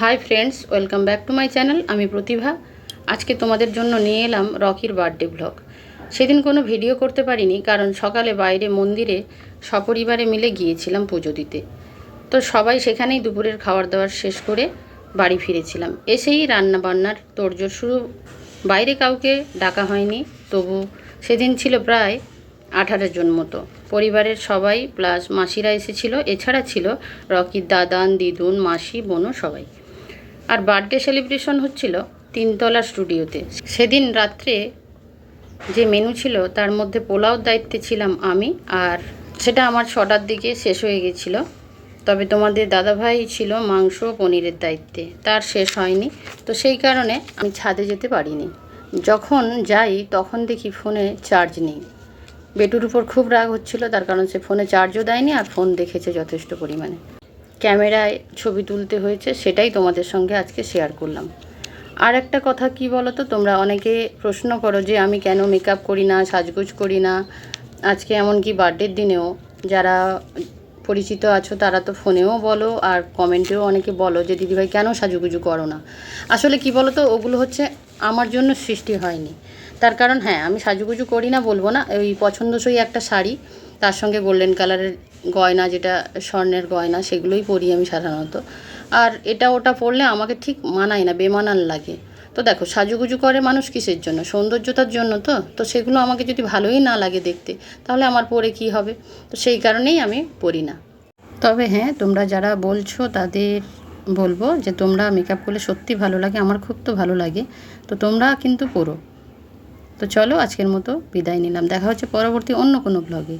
Hi friends welcome back to my channel আমি প্রতিভা। আজকে তোমাদের জন্য নিয়ে এলাম রকির বার্থডে ব্লগ সেদিন কোনো ভিডিও করতে পারিনি, কারণ সকালে বাইরে মন্দিরে সপরিবারে মিলে গিয়েছিলাম পুজো দিতে। তো সবাই সেখানেই দুপুরের খাবার দাবার শেষ করে বাড়ি ফিরেছিলাম। এসেই রান্না বান্নার তোড়জোড় শুরু। বাইরে কাউকে ডাকা হয়নি, তবু সেদিন ছিল প্রায় আঠারো জন মতো। পরিবারের সবাই প্লাস মাসিরা এসেছিল। এছাড়া ছিল রকির দাদান, দিদুন, মাসি, বোনও সবাই। আর বার্থডে সেলিব্রেশন হচ্ছিল তিনতলা স্টুডিওতে। সেদিন রাত্রে যে মেনু ছিল, তার মধ্যে পোলাওর দায়িত্বে ছিলাম আমি, আর সেটা আমার ছটার দিকে শেষ হয়ে গেছিল। তবে তোমাদের দাদাভাই ছিল মাংস পনিরের দায়িত্বে। তার শেষ হয়নি। তো সেই কারণে আমি ছাদে যেতে পারিনি। যখন যাই, তখন দেখি ফোনে চার্জ নেই। বেটুর উপর খুব রাগ হচ্ছিল, তার কারণ সে ফোনে চার্জও দেয়নি আর ফোন দেখেছে যথেষ্ট পরিমাণে। ক্যামেরায় ছবি তুলতে হয়েছে, সেটাই তোমাদের সঙ্গে আজকে শেয়ার করলাম। আর একটা কথা কি বলো তো তোমরা অনেকে প্রশ্ন করো যে আমি কেন মেকআপ করি না, সাজগোজ করি না? আজকে এমনকি বার্থডের দিনেও যারা পরিচিত আছো, তারা তো ফোনেও বলো আর কমেন্টেও অনেকে বলো যে দিদিভাই কেন সাজুগুজু করো না? আসলে কি বলো তো ওগুলো হচ্ছে আমার জন্য সৃষ্টি হয়নি। তার কারণ হ্যাঁ আমি সাজুগুজু করি না বলব না, ওই পছন্দসই একটা শাড়ি। তার সঙ্গে গোল্ডেন কালারের গয়না, যেটা স্বর্ণের গয়না, সেগুলোই পরি আমি সাধারণত। আর এটা ওটা পরলে আমাকে ঠিক মানায় না, বেমানান লাগে। তো দেখো, সাজুগুজু করে মানুষ কিসের জন্য? সৌন্দর্যতার জন্য তো? তো সেগুলো আমাকে যদি ভালোই না লাগে দেখতে, তাহলে আমার পরে কি হবে? তো সেই কারণেই আমি পরি না। তবে হ্যাঁ তোমরা যারা বলছো তাদের বলব যে তোমরা মেকআপ করলে সত্যি ভালো লাগে, আমার খুব তো ভালো লাগে। তো তোমরা কিন্তু পড়ো তো চলো আজকের মতো বিদায় নিলাম। দেখা হচ্ছে পরবর্তী অন্য কোনো ব্লগে